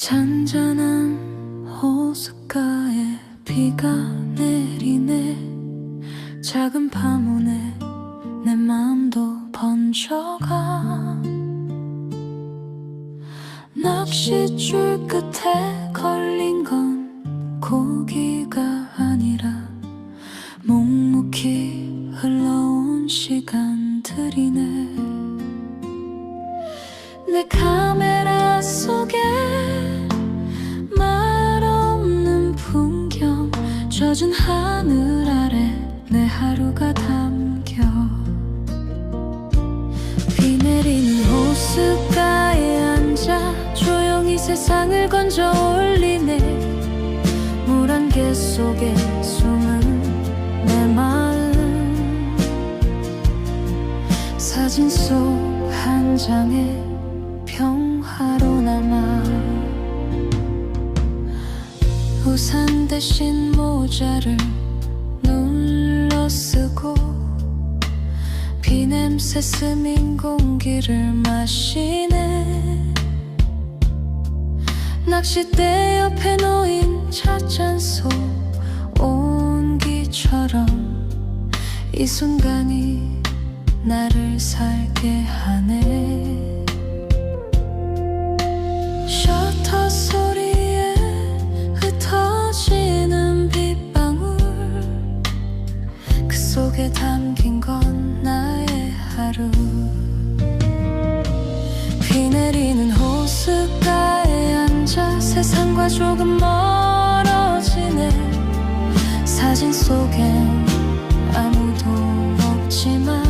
잔잔한 호숫가에 비가 내리네. 작은 파문에 내 마음도 번져가. 낚싯줄 끝에 걸린 건 고기가 아니라 묵묵히 흘러온 시간들이네. 내 카메라 속에 젖은 하늘 아래 내 하루가 담겨. 비 내리는 호숫가에 앉아 조용히 세상을 건져 올리네. 물안개 속에 숨은 내 마음. 사진 속 한 장의 평화 우산 대신 모자를 눌러 쓰고 비 냄새 스민 공기를 마시네. 낚싯대 옆에 놓인 찻잔 속 온기처럼 이 순간이 나를 살게 하네. 셔터 소 속에 담긴 건 나의 하루. 비 내리는 호숫가에 앉아 세상과 조금 멀어지네. 사진 속엔 아무도 없지만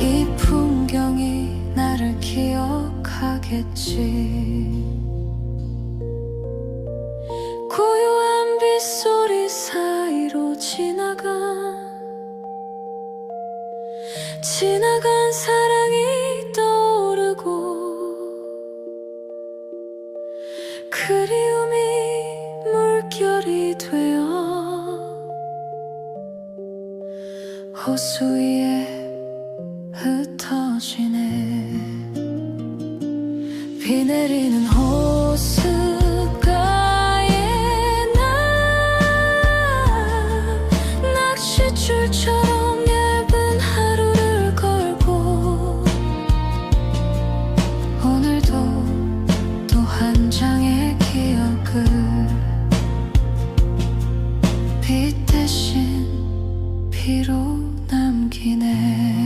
이 풍경이 나를 기억하겠지. 고요한 빗소 지나간 사랑이 떠오르고 그리움이 물결이 되어 호수 위에 흩어지네. 비 내리는 호수 줄 남기네.